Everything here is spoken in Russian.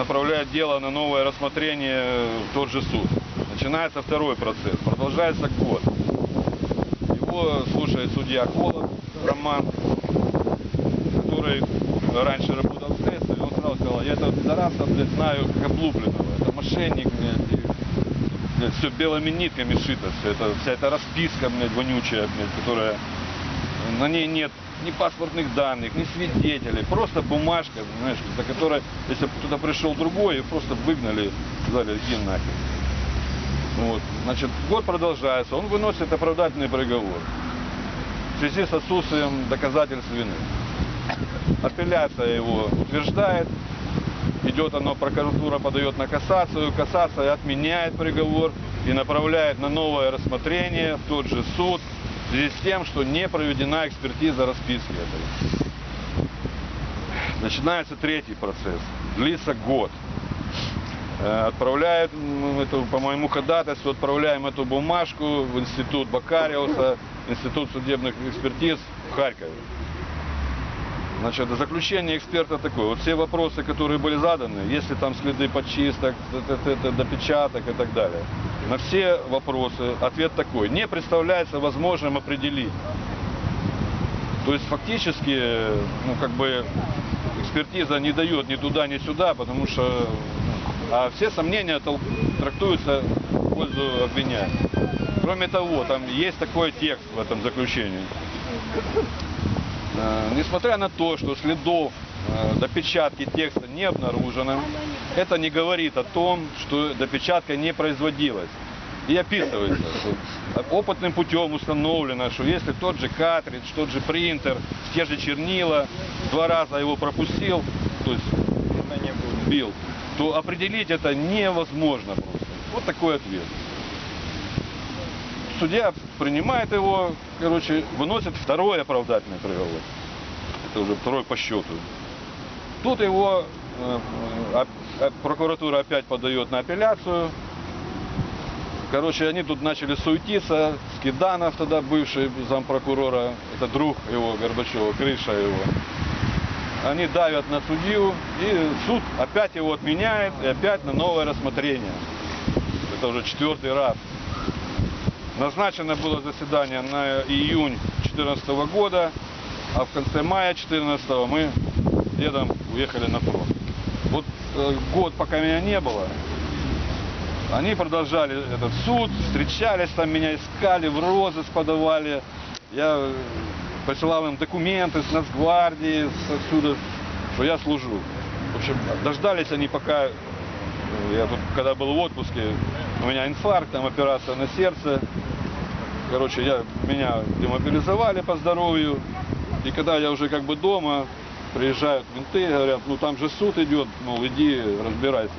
направляет дело на новое рассмотрение в тот же суд. Начинается второй процесс, продолжается год. Его слушает судья Холод Роман, который раньше работал в следствии, он сразу сказал, я этого пидораса, блядь, знаю как облупленного, это мошенник, блядь, блядь, все белыми нитками шито, все это, вся эта расписка, блядь, вонючая, блядь, которая, на ней нет ни паспортных данных, ни свидетелей, просто бумажка, знаешь, за которой, если бы туда пришел другой, ее просто выгнали, сказали, иди нахер. Вот. Значит, год продолжается, он выносит оправдательный приговор в связи с отсутствием доказательств вины. Апелляция его утверждает, идет оно, прокуратура подает на кассацию, кассация отменяет приговор и направляет на новое рассмотрение в тот же суд в связи с тем, что не проведена экспертиза расписки этой. Начинается третий процесс, длится год. Э, Отправляют, м, эту, по моему ходатайству, отправляем эту бумажку в институт Бакариуса, институт судебных экспертиз в Харькове. Значит, заключение эксперта такое. Вот все вопросы, которые были заданы, если там следы подчисток, допечаток и так далее. На все вопросы ответ такой. Не представляется возможным определить. То есть фактически, ну как бы экспертиза не дает ни туда, ни сюда, потому что а все сомнения трактуются в пользу обвиняемого. Кроме того, там есть такой текст в этом заключении. Э, Несмотря на то, что следов э, допечатки текста не обнаружено, это не говорит о том, что допечатка не производилась. И описывается, что опытным путем установлено, что если тот же картридж, тот же принтер, те же чернила, два раза его пропустил, то есть бил, то определить это невозможно просто. Вот такой ответ. Судья принимает его, короче, выносит второй оправдательный приговор. Это уже второй по счету. Тут его э, э, прокуратура опять подает на апелляцию. Короче, они тут начали суетиться. Скиданов тогда бывший зампрокурора, это друг его, Горбачева, крыша его. Они давят на судью, и суд опять его отменяет, и опять на новое рассмотрение. Это уже четвертый раз. Назначено было заседание на июнь 2014 года, а в конце мая 2014 мы с дедом уехали на фронт. Вот э, год, пока меня не было, они продолжали этот суд, встречались там, меня искали, в розыск подавали. Я э, присылал им документы с Нацгвардии, с отсюда, что я служу. В общем, дождались они пока, э, я тут, когда был в отпуске, у меня инфаркт, там операция на сердце. Короче, я, меня демобилизовали по здоровью. И когда я уже как бы дома, приезжают менты, говорят, ну там же суд идет, мол, иди разбирайся